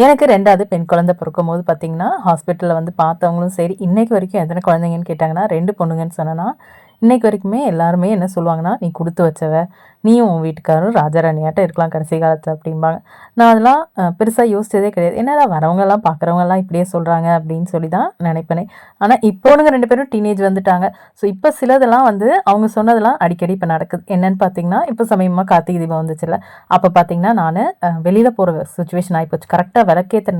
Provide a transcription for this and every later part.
எனக்கு ரெண்டாவது பெண் குழந்தை பிறக்கும் போது பார்த்தீங்கன்னா ஹாஸ்பிட்டலில் வந்து பார்த்தவங்களும் சரி இன்றைக்கு வரைக்கும் எத்தனை குழந்தைங்கன்னு கேட்டாங்கன்னா ரெண்டு பொண்ணுங்கன்னு சொன்னேன்னா இன்றைக்கு வரைக்குமே எல்லாருமே என்ன சொல்லுவாங்கன்னா நீ கொடுத்து வச்சவ நீயும் உன் வீட்டுக்காரரும் ராஜாராணியாட்டம் இருக்கலாம் கடைசி காலத்தில் அப்படிம்பாங்க. நான் அதெல்லாம் பெருசாக யோசிச்சதே கிடையாது. என்னடா வரவங்கெல்லாம் பார்க்குறவங்கெல்லாம் இப்படியே சொல்கிறாங்க அப்படின்னு சொல்லி தான் நினைப்பேனே ஆனால் இப்போனுங்க ரெண்டு பேரும் டீனேஜ் வந்துட்டாங்க. ஸோ இப்போ சிலதெல்லாம் வந்து அவங்க சொன்னதெல்லாம் அடிக்கடி இப்போ நடக்குது. என்னென்னு பார்த்தீங்கன்னா இப்போ சமயமாக கார்த்திகை தீபம் வந்துச்சுல்ல. அப்போ பார்த்தீங்கன்னா நான் வெளியில் போகிற சுச்சுவேஷன் ஆகிப்போச்சு கரெக்டாக விளக்கேற்ற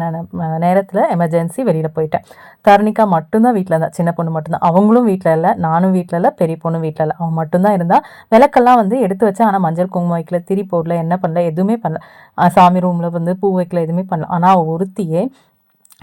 நேரத்தில் எமர்ஜென்சி வெளியில் போயிட்டேன். தருணிக்கா மட்டும்தான் வீட்டில் இருந்தா. சின்ன பொண்ணு மட்டும்தான். அவங்களும் வீட்டில் இல்லை. நானும் வீட்டில் இல்லை. பெரிய பொண்ணு வீட்டில் இல்லை. அவன் மட்டும்தான் இருந்தால் விளக்கெல்லாம் வந்து எடுத்து வச்சேன் ஆனால் மஞ்சள் குங்குமம் வைக்கல திரி போடல என்ன பண்ணல எதுவுமே பண்ணல. சாமி ரூமில் வந்து பூ வைக்கல எதுவுமே பண்ணல. ஆனால் ஒருத்தியே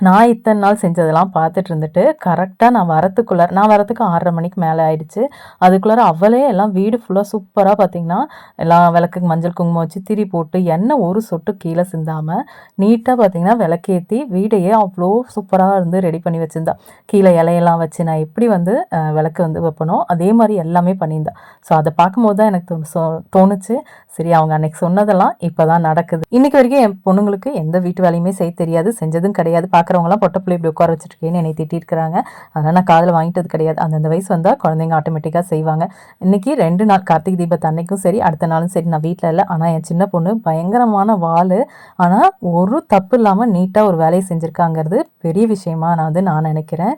நான் இத்தனை நாள் செஞ்சதெல்லாம் பார்த்துட்டு இருந்துட்டு கரெக்டாக நான் வரத்துக்குள்ளே நான் வரத்துக்கு ஆறரை மணிக்கு மேலே ஆயிடுச்சு. அதுக்குள்ளார அவளே எல்லாம் வீடு ஃபுல்லாக சூப்பராக பார்த்தீங்கன்னா எல்லாம் விளக்குக்கு மஞ்சள் குங்குமம் வச்சு திரி போட்டு எண்ணெய் ஒரு சொட்டு கீழே சிந்தாமல் நீட்டாக பார்த்தீங்கன்னா விளக்கேற்றி வீடையே அவ்வளோ சூப்பராக இருந்து ரெடி பண்ணி வச்சுருந்தா. கீழே இலையெல்லாம் வச்சு நான் எப்படி வந்து விளக்கு வந்து வைப்பனோ அதே மாதிரி எல்லாமே பண்ணியிருந்தா. ஸோ அதை பார்க்கும்போது தான் எனக்கு தோணு- தோணுச்சு. சரி அவங்க அன்னைக்கு சொன்னதெல்லாம் இப்போ தான் நடக்குது. இன்றைக்கி வரைக்கும் என் பொண்ணுங்களுக்கு எந்த வீட்டு வேலையுமே செய்ய தெரியாது செஞ்சதும் கிடையாது பார்க்க பார்க்குறவங்களாம் பொட்ட பிள்ளை இப்படி உட்கார வச்சுருக்கேன்னு என்னை திட்டிருக்கிறாங்க. அதனால் நான் காதில் வாங்கிட்டது கிடையாது. அந்தந்த வயசு வந்தால் குழந்தைங்க ஆட்டோமேட்டிக்காக செய்வாங்க. இன்னைக்கு ரெண்டு நாள் கார்த்திகை தீபத்து அன்னைக்கும் சரி அடுத்த நாளும் சரி. நான் வீட்டில் இல்லை. ஆனால் என் சின்ன பொண்ணு பயங்கரமான வாள். ஆனால் ஒரு தப்பு இல்லாமல் நீட்டாக ஒரு வேலையை செஞ்சுருக்காங்கிறது பெரிய விஷயமா நான் வந்து நான் நினைக்கிறேன்.